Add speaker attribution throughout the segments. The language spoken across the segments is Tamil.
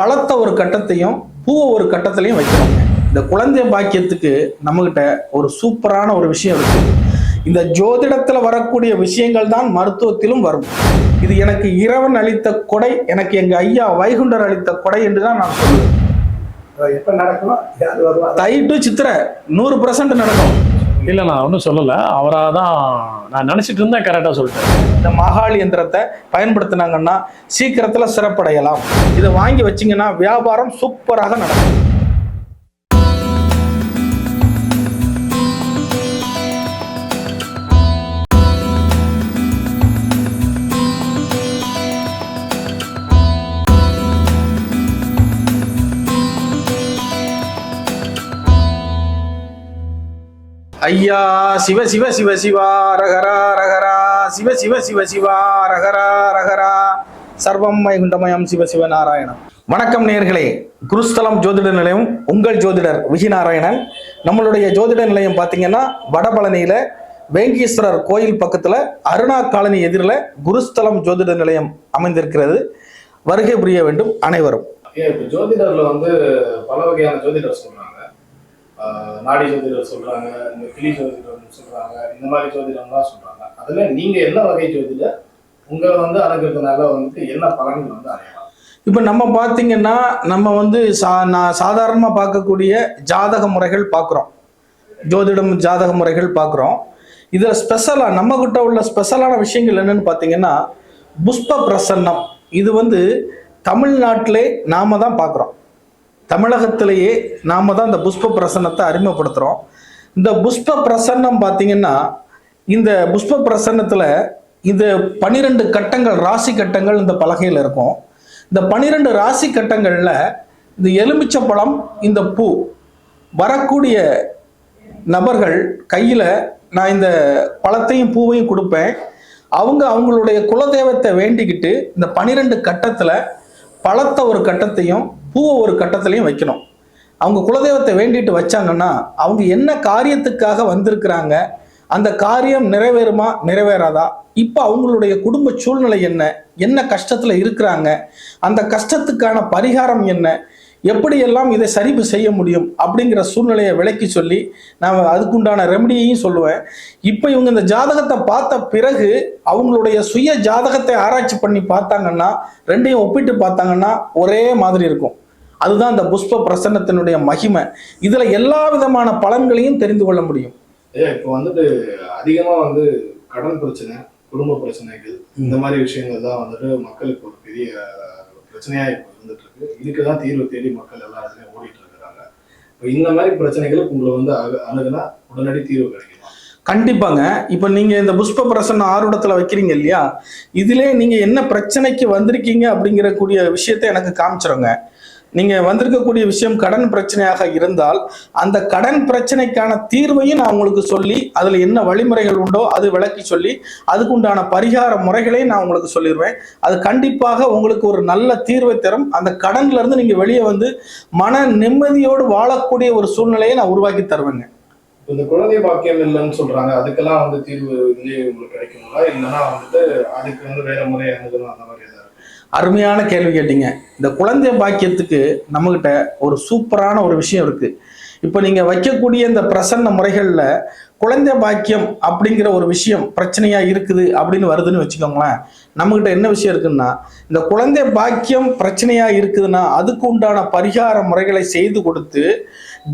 Speaker 1: பழத்தை ஒரு கட்டத்தையும் பூவை ஒரு கட்டத்திலையும் வைக்கணும் இந்த குழந்தை பாக்கியத்துக்கு நம்மகிட்ட ஒரு சூப்பரான ஒரு விஷயம் இருக்கு. இந்த ஜோதிடத்துல வரக்கூடிய விஷயங்கள் தான் மருத்துவத்திலும் வரும். இது எனக்கு இறைவன் அளித்த கொடை எனக்கு எங்க ஐயா வைகுண்டர் அளித்த கொடை என்று தான் நான் சொல்லுவேன். தை டு சித்திரை நூறு பர்சன்ட் நடக்கும்.
Speaker 2: இல்லை நான் ஒன்றும் சொல்லலை. அவராக தான் நான் நினச்சிட்டு இருந்தேன் கரெக்டாக சொல்லிட்டேன்.
Speaker 1: இந்த மகாள் இயந்திரத்தை பயன்படுத்தினாங்கன்னா சீக்கிரத்தில் சிறப்படையலாம். இதை வாங்கி வச்சீங்கன்னா வியாபாரம் சூப்பராக நடக்கும். ஐயா சிவ சிவ சிவ சிவா ரகரா ரகரா சிவ சிவ சிவ சிவா ரகரா ரகரா. சர்வம் வைகுண்டமயம் சிவ சிவ நாராயணம். வணக்கம் நேர்களே. குருஸ்தலம் ஜோதிட நிலையம் உங்கள் ஜோதிடர் விஜிநாராயணன் நம்மளுடைய ஜோதிட நிலையம் பார்த்தீங்கன்னா வடபழனியில வேங்கீஸ்வரர் கோயில் பக்கத்துல அருணா காலனி எதிரில் குருஸ்தலம் ஜோதிட நிலையம் அமைந்திருக்கிறது. வருகை புரிய வேண்டும் அனைவரும்.
Speaker 3: ஜோதிடர்ல வந்து பல வகையான ஜோதிடர் சொல்றாங்க நாடி ஜோதிடர் சொல்றாங்க இந்த கிளி ஜோதிடர் சொல்றாங்க இந்த மாதிரி ஜோதிடம்லாம் சொல்றாங்க. அதுல நீங்க என்ன வகை ஜோதிடர்? உங்களை வந்து அணுகிறதுனால வந்து என்ன பலன்கள் வந்து அடையலாம்?
Speaker 1: இப்போ நம்ம பார்த்தீங்கன்னா நம்ம வந்து சா நான் சாதாரணமாக பார்க்கக்கூடிய ஜாதக முறைகள் பார்க்குறோம். ஜோதிடம் ஜாதக முறைகள் பார்க்குறோம். இதில் ஸ்பெஷலாக நம்மக்கிட்ட உள்ள ஸ்பெஷலான விஷயங்கள் என்னன்னு பார்த்தீங்கன்னா புஷ்ப பிரசன்னம். இது வந்து தமிழ்நாட்டிலே நாம தான் பார்க்குறோம். தமிழகத்திலேயே நாம தான் இந்த புஷ்ப பிரசன்னத்தை அறிமுகப்படுத்துகிறோம் இந்த புஷ்ப பிரசன்னம் பார்த்தீங்கன்னா இந்த புஷ்ப பிரசன்னத்தில் இந்த பனிரெண்டு கட்டங்கள் ராசி கட்டங்கள் இந்த பலகையில் இருக்கும். இந்த பனிரெண்டு ராசி கட்டங்களில் இந்த எலுமிச்சப்பழம் இந்த பூ வரக்கூடிய நபர்கள் கையில் நான் இந்த பழத்தையும் பூவையும் கொடுப்பேன். அவங்க அவங்களுடைய குலதெய்வத்தை வேண்டிக்கிட்டு இந்த பனிரெண்டு கட்டத்தில் பழத்தை ஒரு கட்டத்தையும் பூவை ஒரு கட்டத்துலையும் வைக்கணும். அவங்க குலதெய்வத்தை வேண்டிட்டு வச்சாங்கன்னா அவங்க என்ன காரியத்துக்காக வந்திருக்கிறாங்க அந்த காரியம் நிறைவேறுமா நிறைவேறாதா? இப்போ அவங்களுடைய குடும்ப சூழ்நிலை என்ன? என்ன கஷ்டத்தில் இருக்கிறாங்க? அந்த கஷ்டத்துக்கான பரிகாரம் என்ன? எப்படியெல்லாம் இதை சரி செய்ய முடியும் அப்படிங்கிற சூழ்நிலையை விளக்கி சொல்லி நான் அதுக்குண்டான ரெமடியையும் சொல்லுவேன். இப்போ இவங்க இந்த ஜாதகத்தை பார்த்த பிறகு அவங்களுடைய சுய ஜாதகத்தை ஆராய்ச்சி பண்ணி பார்த்தாங்கன்னா ரெண்டையும் ஒப்பிட்டு பார்த்தாங்கன்னா ஒரே மாதிரி இருக்கும். அதுதான் இந்த புஷ்ப பிரசன்னத்தினுடைய மகிமை. இதுல எல்லா விதமான பலன்களையும் தெரிந்து கொள்ள முடியும்.
Speaker 3: இப்போ வந்துட்டு அதிகமா வந்து கடன் பிரச்சனை குடும்ப பிரச்சனைகள் இந்த மாதிரி விஷயங்கள் தான் வந்துட்டு மக்களுக்கு ஒரு பெரிய பிரச்சனையாக இப்போ இருந்துட்டு இருக்கு இதுக்கு தான் தீர்வு தேடி மக்கள் எல்லா இடத்துலயும் ஓடிட்டு இருக்கிறாங்க இப்போ இந்த மாதிரி பிரச்சனைகளுக்கு உங்களை வந்து அக- அணுகுனா உடனடி தீர்வு கிடைக்குமா?
Speaker 1: கண்டிப்பாங்க. இப்போ நீங்க இந்த புஷ்ப பிரசன்ன ஆர்வடத்துல வைக்கிறீங்க இல்லையா? இதுல நீங்க என்ன பிரச்சனைக்கு வந்திருக்கீங்க அப்படிங்கிற கூடிய விஷயத்த எனக்கு காமிச்சிருங்க. நீங்க வந்திருக்கக்கூடிய விஷயம் கடன் பிரச்சனையாக இருந்தால் அந்த கடன் பிரச்சனைக்கான தீர்வையும் நான் உங்களுக்கு சொல்லி அதுல என்ன வழிமுறைகள் உண்டோ அது விளக்கி சொல்லி அதுக்குண்டான பரிகார முறைகளையும் நான் உங்களுக்கு சொல்லிடுவேன். அது கண்டிப்பாக உங்களுக்கு ஒரு நல்ல தீர்வை தரும். அந்த கடன்ல இருந்து நீங்க வெளியே வந்து மன நிம்மதியோடு வாழக்கூடிய ஒரு சூழ்நிலையை நான் உருவாக்கி தருவேங்க.
Speaker 3: இந்த குழந்தை பாக்கியம் இல்லைன்னு சொல்றாங்க. அதுக்கெல்லாம் வந்து தீர்வு இதுலயே உங்களுக்கு கிடைக்குங்களா? இல்லைன்னா வந்துட்டு அதுக்கு வந்து வேற முறை அணுகணும் அந்த மாதிரி ஏதாவது
Speaker 1: அருமையான கேள்வி கேட்டீங்க. இந்த குழந்தை பாக்கியத்துக்கு நம்மகிட்ட ஒரு சூப்பரான ஒரு விஷயம் இருக்கு. இப்போ நீங்க வைக்கக்கூடிய இந்த பிரசன்ன முறைகள்ல குழந்தை பாக்கியம் அப்படிங்கிற ஒரு விஷயம் பிரச்சனையா இருக்குது அப்படின்னு வருதுன்னு வச்சுக்கோங்களேன். நம்மகிட்ட என்ன விஷயம் இருக்குன்னா இந்த குழந்தை பாக்கியம் பிரச்சனையா இருக்குதுன்னா அதுக்கு உண்டான பரிகார முறைகளை செய்து கொடுத்து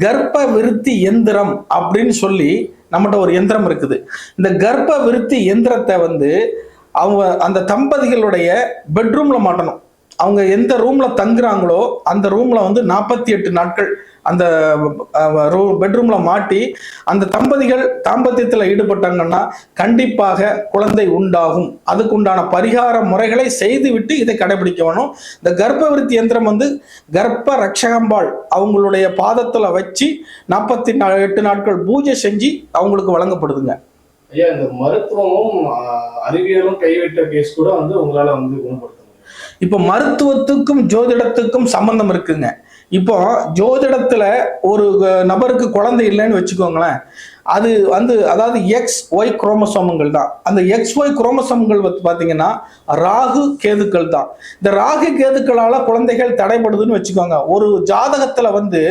Speaker 1: கர்ப்ப விருத்தி எந்திரம் அப்படின்னு சொல்லி நம்மகிட்ட ஒரு எந்திரம் இருக்குது. இந்த கர்ப்ப விருத்தி எந்திரத்தை வந்து அவங்க அந்த தம்பதிகளுடைய பெட்ரூம்ல மாட்டணும். அவங்க எந்த ரூம்ல தங்குறாங்களோ அந்த ரூம்ல வந்து நாற்பத்தி எட்டு நாட்கள் அந்த பெட்ரூம்ல மாட்டி அந்த தம்பதிகள் தாம்பத்தியத்தில் ஈடுபட்டாங்கன்னா கண்டிப்பாக குழந்தை உண்டாகும். அதுக்குண்டான பரிகார முறைகளை செய்துவிட்டு இதை கடைபிடிக்க வேணும். இந்த கர்ப்பவிருத்தி எந்திரம் வந்து கர்ப்ப ரட்சகம்பாள் அவங்களுடைய பாதத்தில் வச்சு நாற்பத்தி எட்டு நாட்கள் பூஜை செஞ்சு அவங்களுக்கு வழங்கப்படுதுங்க.
Speaker 3: ஐயா இந்த மருத்துவமும் அறிவியலும் கைவிட்ட கேஸ் கூட வந்து உங்களால வந்து குணப்படுத்த
Speaker 1: இப்போ மருத்துவத்துக்கும் ஜோதிடத்துக்கும் சம்பந்தம் இருக்குங்க. இப்போ ஜோதிடத்துல ஒரு நபருக்கு குழந்தை இல்லைன்னு வச்சுக்கோங்களேன். அது வந்து அதாவது எக்ஸ் ஒய் குரோமசோமங்கள் தான். அந்த எக்ஸ் ஒய் குரோமசோம்கள் வந்து பார்த்தீங்கன்னா ராகு கேதுக்கள் தான். இந்த ராகு கேதுக்களால குழந்தைகள் தடைபடுதுன்னு வச்சுக்கோங்க. ஒரு ஜாதகத்துல வந்து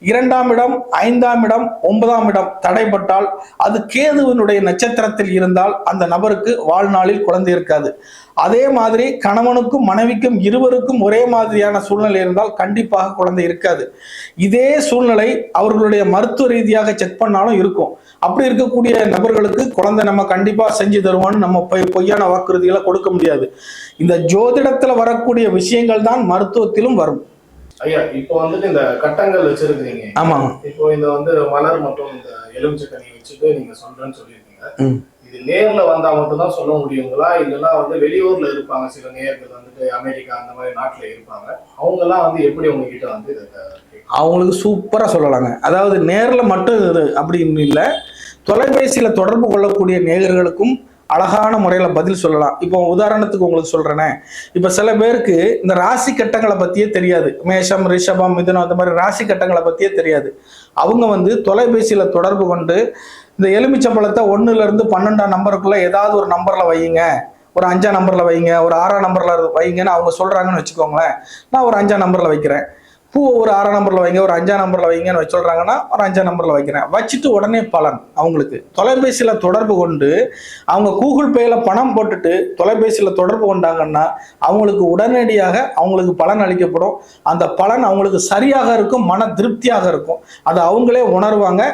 Speaker 1: இரண்டாம் இடம் ஐந்தாம் இடம் ஒன்பதாம் இடம் தடைப்பட்டால் அது கேதுவினுடைய நட்சத்திரத்தில் இருந்தால் அந்த நபருக்கு வாழ்நாளில் குழந்தை இருக்காது. அதே மாதிரி கணவனுக்கும் மனைவிக்கும் இருவருக்கும் ஒரே மாதிரியான சூழ்நிலை இருந்தால் கண்டிப்பாக குழந்தை இருக்காது. இதே சூழ்நிலை அவர்களுடைய மருத்துவ ரீதியாக செக் பண்ணாலும் இருக்கும். அப்படி இருக்கக்கூடிய நபர்களுக்கு குழந்தை நம்ம கண்டிப்பாக செஞ்சு தருவோம்னு நம்ம பொய் பொய்யான வாக்குறுதிகளை கொடுக்க முடியாது. இந்த ஜோதிடத்தில் வரக்கூடிய விஷயங்கள் தான் மருத்துவத்திலும் வரும்.
Speaker 3: ஐயா இப்போ வந்துட்டு இந்த கட்டங்கள் வச்சிருக்கீங்க
Speaker 1: ஆமாங்க
Speaker 3: இப்போ இந்த வந்து மலர் மற்றும் இந்த எலுமிச்சக்கனி வச்சுட்டு நீங்க சொல்றேன்னு சொல்லியிருக்கீங்க. இது நேர்ல வந்தா மட்டும்தான் சொல்ல முடியுங்களா? இல்லைன்னா வந்து வெளியூர்ல இருப்பாங்க சில நேயர்கள் வந்துட்டு அமெரிக்கா அந்த மாதிரி நாட்டுல இருப்பாங்க. அவங்க எல்லாம் வந்து எப்படி உங்ககிட்ட வந்து இதை?
Speaker 1: அவங்களுக்கு சூப்பராக சொல்லலாங்க. அதாவது நேரில் மட்டும் இது அப்படின்னு இல்லை தொலைபேசியில் தொடர்பு கொள்ளக்கூடிய நேயர்களுக்கும் அழகான முறையில் பதில் சொல்லலாம். இப்போ உதாரணத்துக்கு உங்களுக்கு சொல்கிறேனே இப்போ சில பேருக்கு இந்த ராசி கட்டங்களை பற்றியே தெரியாது. மேஷம் ரிஷபம் மிதுனம் அந்த மாதிரி ராசி கட்டங்களை பற்றியே தெரியாது. அவங்க வந்து தொலைபேசியில் தொடர்பு கொண்டு இந்த எலுமிச்சம்பழத்தை ஒன்றுலேருந்து பன்னெண்டாம் நம்பருக்குள்ளே ஏதாவது ஒரு நம்பரில் வையுங்க. ஒரு அஞ்சாம் நம்பரில் வைங்க. ஒரு ஆறாம் நம்பரில் வைங்கன்னு அவங்க சொல்கிறாங்கன்னு வச்சுக்கோங்களேன். நான் ஒரு அஞ்சாம் நம்பரில் வைக்கிறேன். பூவை ஒரு ஆறாம் நம்பரில் வைங்க ஒரு அஞ்சாம் நம்பரில் வைங்கன்னு வச்சு சொல்கிறாங்கன்னா ஒரு அஞ்சாம் நம்பரில் வைக்கிறேன். வச்சுட்டு உடனே பலன் அவங்களுக்கு. தொலைபேசியில் தொடர்பு கொண்டு அவங்க கூகுள் பேயில் பணம் போட்டுட்டு தொலைபேசியில் தொடர்பு கொண்டாங்கன்னா அவங்களுக்கு உடனடியாக அவங்களுக்கு பலன் அளிக்கப்படும். அந்த பலன் அவங்களுக்கு சரியாக இருக்கும் மன திருப்தியாக இருக்கும். அதை அவங்களே உணர்வாங்க.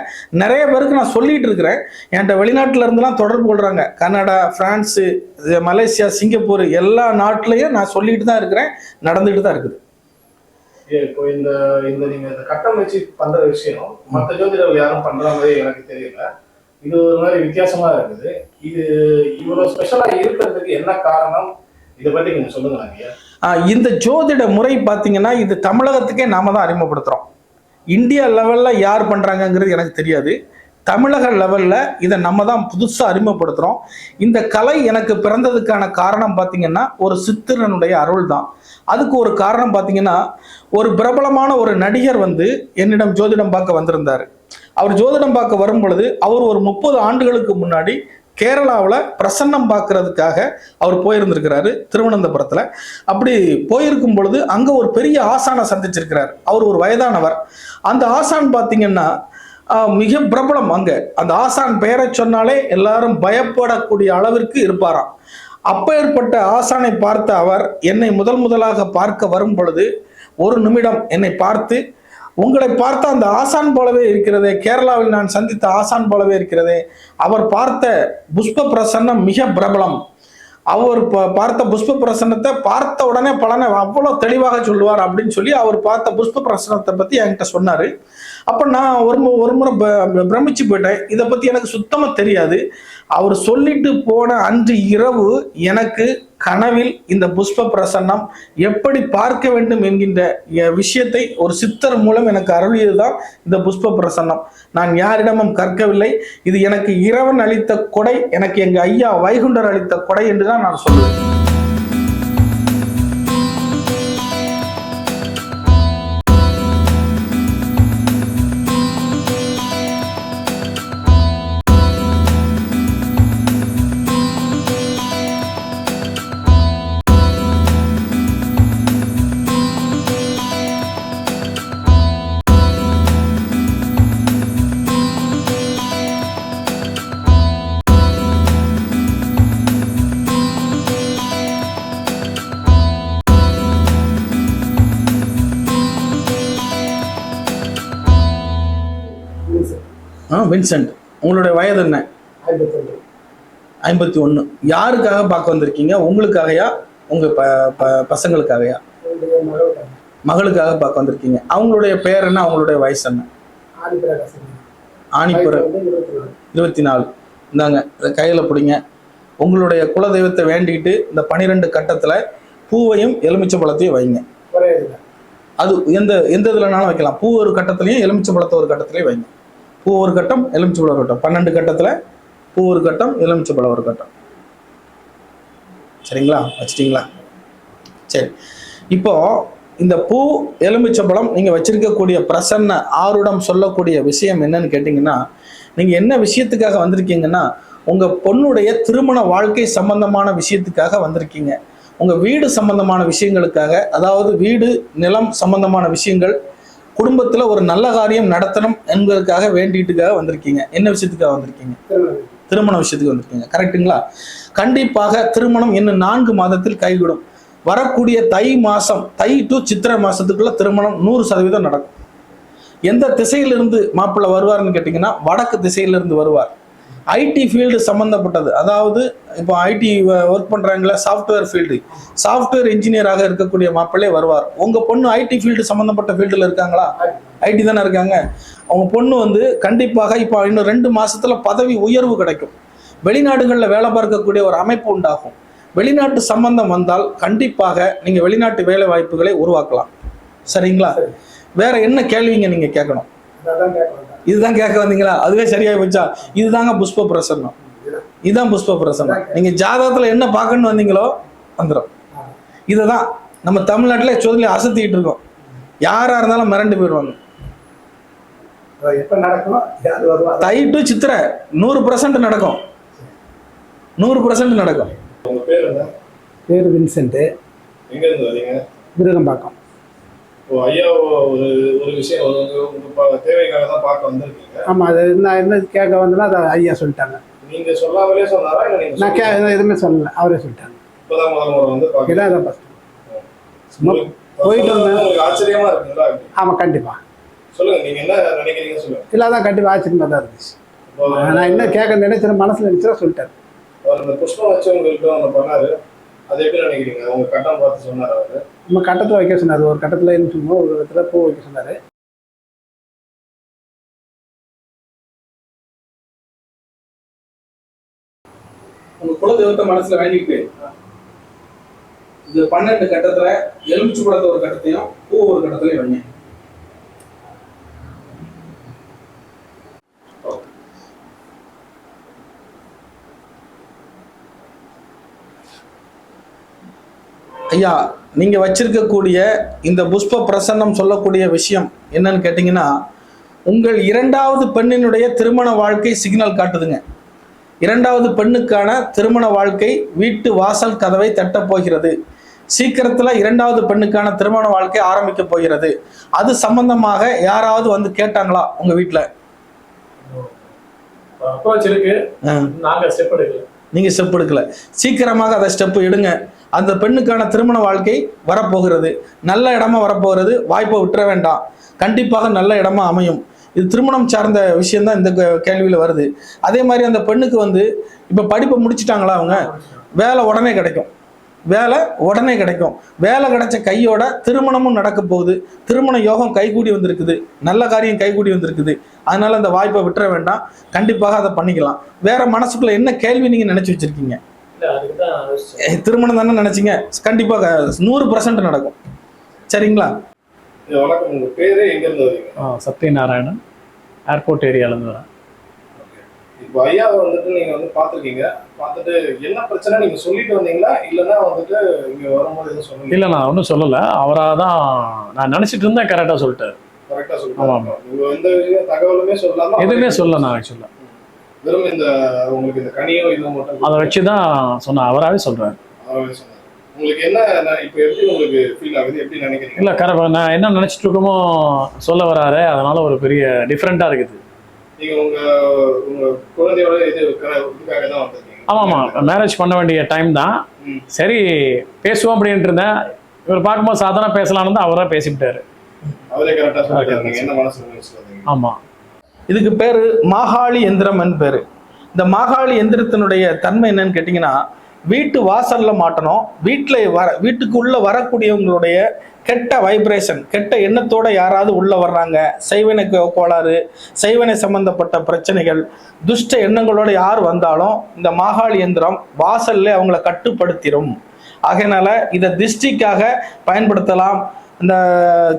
Speaker 1: நிறைய பேருக்கு நான் சொல்லிட்டு இருக்கிறேன். என்கிட்ட வெளிநாட்டுல இருந்துலாம் தொடர்பு கொள்றாங்க. கனடா பிரான்ஸு இது மலேசியா சிங்கப்பூர் எல்லா நாட்டிலையும் நான் சொல்லிட்டு தான் இருக்கிறேன். நடந்துட்டு தான் இருக்குது.
Speaker 3: இப்போ இந்த இந்த நீங்க இந்த கட்டம் வச்சு பண்ற விஷயம் மற்ற ஜோதிடர்கள் யாரும் பண்ற மாதிரி எனக்கு தெரியல. இது ஒரு மாதிரி வித்தியாசமா இருக்குது. இது இவ்வளவு ஸ்பெஷலா இருக்கிறதுக்கு என்ன காரணம்? இதை பத்தி கொஞ்சம் சொல்லுங்க
Speaker 1: இந்த ஜோதிட முறை பார்த்தீங்கன்னா இது தமிழகத்துக்கே நாம தான் அறிமுகப்படுத்துறோம். இந்தியா லெவல்ல யார் பண்ணுறாங்கங்கிறது எனக்கு தெரியாது. தமிழக லெவல்ல இதை நம்ம தான் புதுசாக அறிமுகப்படுத்துறோம். இந்த கலை எனக்கு பிறந்ததுக்கான காரணம் பார்த்தீங்கன்னா ஒரு சித்திரனுடைய அருள் தான். அதுக்கு ஒரு காரணம் பார்த்தீங்கன்னா ஒரு பிரபலமான ஒரு நடிகர் வந்து என்னிடம் ஜோதிடம் பார்க்க வந்திருந்தார். அவர் ஜோதிடம் பார்க்க வரும் பொழுது அவர் ஒரு முப்பது ஆண்டுகளுக்கு முன்னாடி கேரளாவில் பிரசன்னம் பார்க்கறதுக்காக அவர் போயிருந்திருக்கிறாரு திருவனந்தபுரத்தில். அப்படி போயிருக்கும் பொழுது அங்கே ஒரு பெரிய ஆசானை சந்திச்சிருக்கிறார். அவர் ஒரு வயதானவர். அந்த ஆசான் பார்த்தீங்கன்னா மிக பிரபலம் அங்கே. அந்த ஆசான் பெயரை சொன்னாலே எல்லாரும் பயப்படக்கூடிய அளவிற்கு இருப்பாராம். அப்பேற்பட்ட ஆசானை பார்த்த அவர் என்னை முதல் முதலாக பார்க்க வரும் பொழுது ஒரு நிமிடம் என்னை பார்த்து உங்களை பார்த்த அந்த ஆசான் போலவே இருக்கிறதே கேரளாவில் நான் சந்தித்த ஆசான் போலவே இருக்கிறதே. அவர் பார்த்த புஷ்ப பிரசன்னம் மிக பிரபலம். அவர் பார்த்த புஷ்ப பிரசன்னத்தை பார்த்த உடனே பலனை அவ்வளோ தெளிவாக சொல்லுவார் அப்படின்னு சொல்லி அவர் பார்த்த புஷ்ப பிரசன்னத்தை பற்றி என்கிட்ட சொன்னார். அப்போ நான் ஒரு மு- ஒரு முறை ப- பிரமிச்சு போயிட்டேன். இதை பற்றி எனக்கு சுத்தமாக தெரியாது. அவர் சொல்லிட்டு போன அன்று இரவு எனக்கு கனவில் இந்த புஷ்ப பிரசன்னம் எப்படி பார்க்க வேண்டும் என்கின்ற எ- விஷயத்தை ஒரு சித்தர் மூலம் எனக்கு அருளியதுதான் இந்த புஷ்ப பிரசன்னம். நான் யாரிடமும் கற்கவில்லை. இது எனக்கு இறைவன் அளித்த கொடை எனக்கு எங்கள் ஐயா வைகுண்டர் அளித்த கொடை என்று தான் நான் சொல்லுவேன் ஆ வின்சென்ட். உங்களுடைய வயது என்ன? ஐம்பத்தி ஒன்று யாருக்காக பார்க்க வந்திருக்கீங்க? உங்களுக்காகயா? உங்க ப ப- பசங்களுக்காகயா?
Speaker 4: மகளுக்காக
Speaker 1: பார்க்க வந்திருக்கீங்க. அவங்களுடைய பேர் என்ன? அவங்களுடைய வயசு என்ன? ஆணிப்புற.
Speaker 4: இருபத்தி நாலு.
Speaker 1: இந்தாங்க கையில் பிடிங்க. உங்களுடைய குலதெய்வத்தை வேண்டிக்கிட்டு இந்த பனிரெண்டு கட்டத்தில் பூவையும் எலுமிச்சை பழத்தையும் வைங்க அது எந்த எந்த இதுலனாலும் வைக்கலாம். பூ ஒரு கட்டத்துலையும் எலுமிச்சை பழத்தை ஒரு கட்டத்துலையும் வைங்க. பூ ஒரு கட்டம் எலுமிச்சு பழம் ஒரு கட்டம் பன்னெண்டு கட்டத்தில் பூ ஒரு கட்டம் எலுமிச்சு பழம் ஒரு கட்டம். சரிங்களா? வச்சிட்டிங்களா? சரி. இப்போ இந்த பூ எலுமிச்சம்பழம் நீங்கள் வச்சிருக்கக்கூடிய பிரசன்ன ஆருடம் சொல்லக்கூடிய விஷயம் என்னன்னு கேட்டிங்கன்னா நீங்கள் என்ன விஷயத்துக்காக வந்திருக்கீங்கன்னா உங்கள் பொண்ணுடைய திருமண வாழ்க்கை சம்பந்தமான விஷயத்துக்காக வந்திருக்கீங்க. உங்கள் வீடு சம்பந்தமான விஷயங்களுக்காக அதாவது வீடு நிலம் சம்பந்தமான விஷயங்கள் குடும்பத்துல ஒரு நல்ல காரியம் நடத்தணும் என்பதற்காக வேண்டிட்டுக்காக வந்திருக்கீங்க. என்ன விஷயத்துக்காக வந்திருக்கீங்க? திருமண விஷயத்துக்கு வந்திருக்கீங்க. கரெக்ட்டுங்களா? கண்டிப்பாக திருமணம் இன்னும் நான்கு மாதத்தில் கைவிடும் வரக்கூடிய தை மாசம் தை டு சித்திரை மாசத்துக்குள்ள திருமணம் நூறு சதவீதம் நடக்கும். எந்த திசையிலிருந்து மாப்பிள்ளை வருவார்னு கேட்டிங்கன்னா வடக்கு திசையிலிருந்து வருவார். ஐடி ஃபீல்டு சம்மந்தப்பட்டது அதாவது இப்போ ஐடி ஒர்க் பண்ணுறாங்களா சாஃப்ட்வேர் ஃபீல்டு சாஃப்ட்வேர் இன்ஜினியராக இருக்கக்கூடிய மாப்பிள்ளை வருவார். உங்கள் பொண்ணு ஐடி ஃபீல்டு சம்மந்தப்பட்ட ஃபீல்டில் இருக்காங்களா? ஐடி தானே இருக்காங்க. அவங்க பொண்ணு வந்து கண்டிப்பாக இப்போ இன்னும் ரெண்டு மாதத்தில் பதவி உயர்வு கிடைக்கும். வெளிநாடுகளில் வேலை பார்க்கக்கூடிய ஒரு அமைப்பு உண்டாகும். வெளிநாட்டு சம்பந்தம் வந்தால் கண்டிப்பாக நீங்கள் வெளிநாட்டு வேலை வாய்ப்புகளை உருவாக்கலாம். சரிங்களா? வேற என்ன கேள்விங்க நீங்கள் கேட்கணும்?
Speaker 4: அதான்
Speaker 1: இதுதான் கேட்க வந்தீங்களா? அதுவே சரியாகி போச்சா? இதுதாங்க புஷ்ப பிரசன்னம். இதுதான் புஷ்ப பிரசன்னம். நீங்க ஜாதகத்துல என்ன பார்க்கணும்னு வந்தீங்களோ வந்துடும் இதுதான். நம்ம தமிழ்நாட்டில் சொல்லி அசத்திட்டு இருக்கோம். யாரா இருந்தாலும் மிரண்டு போயிடுவாங்க.
Speaker 4: அது எப்ப நடக்கும் யார் வருவா
Speaker 1: தை டு சித்திரை நூறு பர்சன்ட் நடக்கும். நூறு பர்சன்ட் நடக்கும்.
Speaker 3: உங்க பேர் என்ன?
Speaker 4: பேர் வின்சென்ட்
Speaker 3: எங்க இருந்து வரீங்க?
Speaker 4: விருகம்பாக்கம்.
Speaker 3: இப்போ ஐயா ஒரு ஒரு விஷயம் உங்க தேவைக்காக தான் பார்க்க வந்திருக்கீங்க.
Speaker 4: ஆமா அது நான் என்ன கேட்க வந்தேன்னா அதை ஐயா சொல்லிட்டாங்க.
Speaker 3: நீங்க சொல்லாமலே சொன்னாரா
Speaker 4: நான் கே எதுவுமே சொல்லல அவரே சொல்லிட்டாங்க
Speaker 3: இப்பதான் முதல் முறை வந்து பாக்க
Speaker 4: இதான் ஃபர்ஸ்ட் சும்மா போயிட்டு வந்தேன்.
Speaker 3: ஆச்சரியமா இருக்குங்களா?
Speaker 4: ஆமா கண்டிப்பா.
Speaker 3: சொல்லுங்க நீங்க என்ன நினைக்கிறீங்க சொல்லுங்க.
Speaker 4: இல்லை அதான் கண்டிப்பா ஆச்சரியமா தான் இருந்துச்சு. நான் என்ன கேட்க நினைச்சேன் மனசுல நினைச்சா சொல்லிட்டாரு.
Speaker 3: அவர் அந்த புஷ்பம் வச்சு உங்கள்கிட்ட ஒன்று பண்ணாரு. அது எப்படி நினைக்கிறீங்க? உங்க கட்டம் பார்த்து சொன்னார் அவரு.
Speaker 4: நம்ம கட்டத்தில் வைக்க சொன்னார். ஒரு கட்டத்தில் என்ன சொன்னோம் ஒரு இடத்துல பூ வைக்க சொன்னார்.
Speaker 1: உங்க குலதெய்வத்தை மனசுல வேண்டிட்டு இது பன்னெண்டு கட்டத்துல எலுமிச்சு பழத்தை ஒரு கட்டத்தையும் பூ ஒரு கட்டத்திலையும் வைங்க. ஐயா நீங்க வச்சிருக்கக்கூடிய இந்த புஷ்ப பிரசன்னம் சொல்லக்கூடிய விஷயம் என்னன்னு கேட்டீங்கன்னா உங்கள் இரண்டாவது பெண்ணினுடைய திருமண வாழ்க்கை சிக்னல் காட்டுதுங்க. இரண்டாவது பெண்ணுக்கான திருமண வாழ்க்கை வீட்டு வாசல் கதவை தட்டப் போகிறது. சீக்கிரத்துல இரண்டாவது பெண்ணுக்கான திருமண வாழ்க்கை ஆரம்பிக்க போகிறது. அது சம்பந்தமாக யாராவது வந்து கேட்டாங்களா உங்க வீட்ல?
Speaker 2: அப்ரோச் இருக்கு
Speaker 1: ஆ.
Speaker 2: நாங்க ஸ்டெப் எடுக்கல.
Speaker 1: நீங்க ஸ்டெப் எடுக்கல. சீக்கிரமாக அதை ஸ்டெப் எடுங்க. அந்த பெண்ணுக்கான திருமண வாழ்க்கை வரப்போகிறது. நல்ல இடமா வரப்போகிறது. வாய்ப்பை விட்டுற வேண்டாம். கண்டிப்பாக நல்ல இடமா அமையும். இது திருமணம் சார்ந்த விஷயம்தான் இந்த கேள்வியில் வருது. அதே மாதிரி அந்த பெண்ணுக்கு வந்து இப்போ படிப்பை முடிச்சிட்டாங்களா அவங்க? வேலை உடனே கிடைக்கும். வேலை உடனே கிடைக்கும். வேலை கிடைச்ச கையோட திருமணமும் நடக்க போகுது. திருமண யோகம் கைகூடி வந்திருக்குது. நல்ல காரியம் கைகூடி வந்திருக்குது. அதனால அந்த வாய்ப்பை விட்டுற வேண்டாம். கண்டிப்பாக அதை பண்ணிக்கலாம். வேற மனசுக்குள்ள என்ன கேள்வி நீங்க நினைச்சு வச்சிருக்கீங்க
Speaker 2: இல்ல அதுக்கு தான் யோசிச்சேன்.
Speaker 1: ஏய், திருமணம் தானே நினைச்சீங்க? கண்டிப்பாக நூறு பர்சன்ட் நடக்கும். சரிங்களா?
Speaker 3: இது வணக்கம். உங்க பேரு எங்க இருந்து வரீங்க?
Speaker 2: ஆ, சத்யநாராயணன். ஏர்போர்ட் ஏரியாலேருந்து வரேன்.
Speaker 3: இப்போ ஐயாவை வந்துட்டு நீங்க வந்து பாத்திருக்கீங்க பார்த்துட்டு என்ன பிரச்சனை? நீங்க சொல்லிட்டு வந்தீங்களா? இல்லைன்னா வந்துட்டு இங்க வரும்போது எதுவும் சொன்னீங்க
Speaker 2: இல்லை நான் ஒன்றும் சொல்லலை. அவராக தான் நான் நினச்சிட்டு இருந்தேன் கரெக்டாக சொல்லிட்டாரு.
Speaker 3: கரெக்டா
Speaker 2: ஆமா.
Speaker 3: சொல்லிட்டு நீங்க எந்த விஷயம் தகவலுமே சொல்லாம
Speaker 2: எதுவுமே சொல்ல நான் ஆக்சுவலாக
Speaker 3: வெறும் இந்த உங்களுக்கு இந்த கனியும் இதுவும் மட்டும்
Speaker 2: அதை வச்சு தான் சொன்னேன் அவராகவே சொல்கிறார்
Speaker 3: அவரே சொன்னாரு. உங்களுக்கு என்ன இப்போ எப்படி உங்களுக்கு ஃபீல் ஆகுது? எப்படி நினைக்கிறீங்க?
Speaker 2: இல்லை கரெக்ட் நான் என்ன நினச்சிட்டு இருக்கோமோ சொல்ல வராரு. அதனால ஒரு பெரிய டிஃப்ரெண்ட்டாக இருக்குது.
Speaker 3: நீங்க உங்க உங்க குழந்தையோட இது இதுக்காக தான் வந்திருக்கீங்க.
Speaker 2: ஆமாம் ஆமாம் மேரேஜ் பண்ண வேண்டிய டைம் தான். சரி பேசுவோம் அப்படின்ட்டு இருந்தேன். இவர் பார்க்கும்போது சாதாரண பேசலாம்னு தான் அவராக பேசிவிட்டாரு.
Speaker 3: அவரே கரெக்டா சொல்லிட்டாரு. என்ன வந்தீங்க?
Speaker 2: ஆமாம்
Speaker 1: இதுக்கு பேர் மாகாளி எந்திரம்னு பேர். இந்த மாகாளி எந்திரத்தினுடைய தன்மை என்னன்னு கேட்டிங்கன்னா வீட்டு வாசலில் மாட்டணும். வீட்டில் வர வீட்டுக்குள்ளே வரக்கூடியவங்களுடைய கெட்ட வைப்ரேஷன் கெட்ட எண்ணத்தோடு யாராவது உள்ளே வர்றாங்க செய்வனை கோளாறு செய்வனை சம்பந்தப்பட்ட பிரச்சனைகள் துஷ்ட எண்ணங்களோடு யார் வந்தாலும் இந்த மாகாளி எந்திரம் வாசல்ல அவங்கள கட்டுப்படுத்திடும் ஆகையினால இதை திருஷ்டிக்காக பயன்படுத்தலாம். இந்த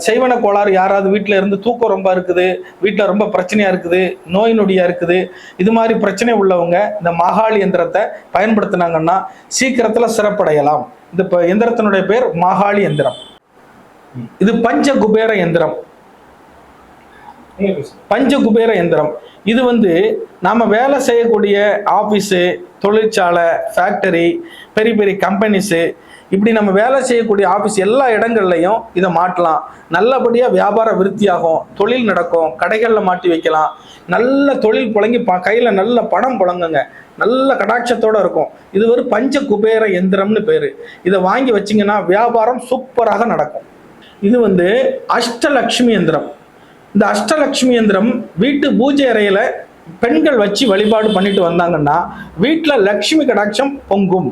Speaker 1: செய்வன கோளாறு யாராவது வீட்டில் இருந்து தூக்கம் ரொம்ப இருக்குது வீட்டில் ரொம்ப பிரச்சனையாக இருக்குது நோய் நொடியாக இருக்குது இது மாதிரி பிரச்சனை உள்ளவங்க இந்த மாகாளி எந்திரத்தை பயன்படுத்தினாங்கன்னா சீக்கிரத்தில் சிறப்படையலாம். இந்த இப்போ எந்திரத்தினுடைய பேர் மாகாளி எந்திரம். இது பஞ்ச குபேர எந்திரம். பஞ்ச குபேர எந்திரம். இது வந்து நாம வேலை செய்யக்கூடிய ஆஃபீஸு தொழிற்சாலை ஃபேக்டரி பெரிய பெரிய கம்பெனிஸு இப்படி நம்ம வேலை செய்யக்கூடிய ஆஃபீஸ் எல்லா இடங்கள்லையும் இதை மாட்டலாம் நல்லபடியாக வியாபார விருத்தியாகும் தொழில் நடக்கும் கடைகளில் மாட்டி வைக்கலாம். நல்ல தொழில் புழங்கி ப கையில் நல்ல பணம் புழங்குங்க. நல்ல கடாட்சத்தோடு இருக்கும். இது ஒரு பஞ்ச குபேர எந்திரம்னு பேர். இதை வாங்கி வச்சிங்கன்னா வியாபாரம் சூப்பராக நடக்கும். இது வந்து அஷ்டலக்ஷ்மி எந்திரம். இந்த அஷ்டலக்ஷ்மி எந்திரம் வீட்டு பூஜை அறையில் பெண்கள் வச்சு வழிபாடு பண்ணிட்டு வந்தாங்கன்னா வீட்டில் லக்ஷ்மி கடாட்சம் பொங்கும்.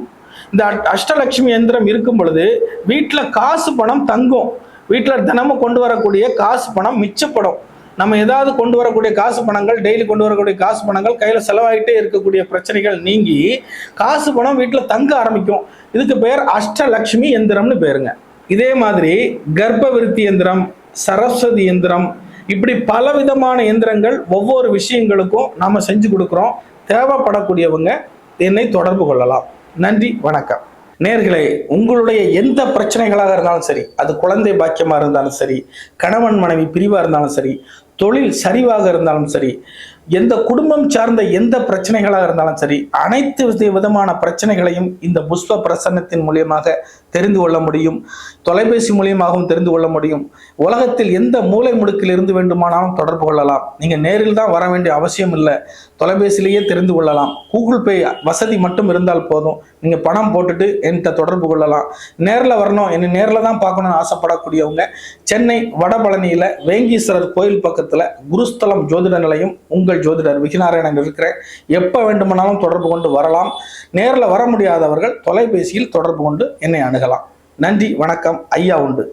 Speaker 1: இந்த அட்- அஷ்டலக்ஷ்மி எந்திரம் இருக்கும் பொழுது வீட்டில் காசு பணம் தங்கும். வீட்டில் தினமும் கொண்டு வரக்கூடிய காசு பணம் மிச்சப்படும். நம்ம ஏதாவது கொண்டு வரக்கூடிய காசு பணங்கள் டெய்லி கொண்டு வரக்கூடிய காசு பணங்கள் கையில் செலவாகிட்டே இருக்கக்கூடிய பிரச்சனைகள் நீங்கி காசு பணம் வீட்டில் தங்க ஆரம்பிக்கும். இதுக்கு பெயர் அஷ்டலக்ஷ்மி எந்திரம்னு பேருங்க. இதே மாதிரி கர்ப்ப விருத்தி எந்திரம் சரஸ்வதி எந்திரம் இப்படி பல விதமான எந்திரங்கள் ஒவ்வொரு விஷயங்களுக்கும் நாம் செஞ்சு கொடுக்குறோம். தேவைப்படக்கூடியவங்க என்னை தொடர்பு கொள்ளலாம். நன்றி வணக்கம். நேர்களே உங்களுடைய எந்த பிரச்சனைகளாக இருந்தாலும் சரி அது குழந்தை பாக்கியமாக இருந்தாலும் சரி கணவன் மனைவி பிரிவாக இருந்தாலும் சரி தொழில் சரிவாக இருந்தாலும் சரி எந்த குடும்பம் சார்ந்த எந்த பிரச்சனைகளாக இருந்தாலும் சரி அனைத்து வித- விதமான பிரச்சனைகளையும் இந்த புஷ்ப பிரசன்னத்தின் மூலியமாக தெரிந்து கொள்ள முடியும். தொலைபேசி மூலியமாகவும் தெரிந்து கொள்ள முடியும். உலகத்தில் எந்த மூலை முடுக்கில் இருந்து வேண்டுமானாலும் தொடர்பு கொள்ளலாம். நீங்கள் நேரில் தான் வர வேண்டிய அவசியம் இல்லை. தொலைபேசியிலேயே தெரிந்து கொள்ளலாம். கூகுள் பே வசதி மட்டும் இருந்தால் போதும். நீங்கள் பணம் போட்டுட்டு என்கிட்ட தொடர்பு கொள்ளலாம். நேரில் வரணும். என்னை நேரில் தான் பார்க்கணும்னு ஆசைப்படக்கூடியவங்க சென்னை வடபழனியில் வேங்கீஸ்வரர் கோயில் பக்கத்தில் குருஸ்தலம் ஜோதிட நிலையம் உங்கள் ஜோதிடர் விகிநாராயணன் இருக்கிறேன். எப்போ வேண்டுமானாலும் தொடர்பு கொண்டு வரலாம். நேரில் வர முடியாதவர்கள் தொலைபேசியில் தொடர்பு கொண்டு என்னை அணுகலாம் நன்றி வணக்கம். ஐயா உண்டு.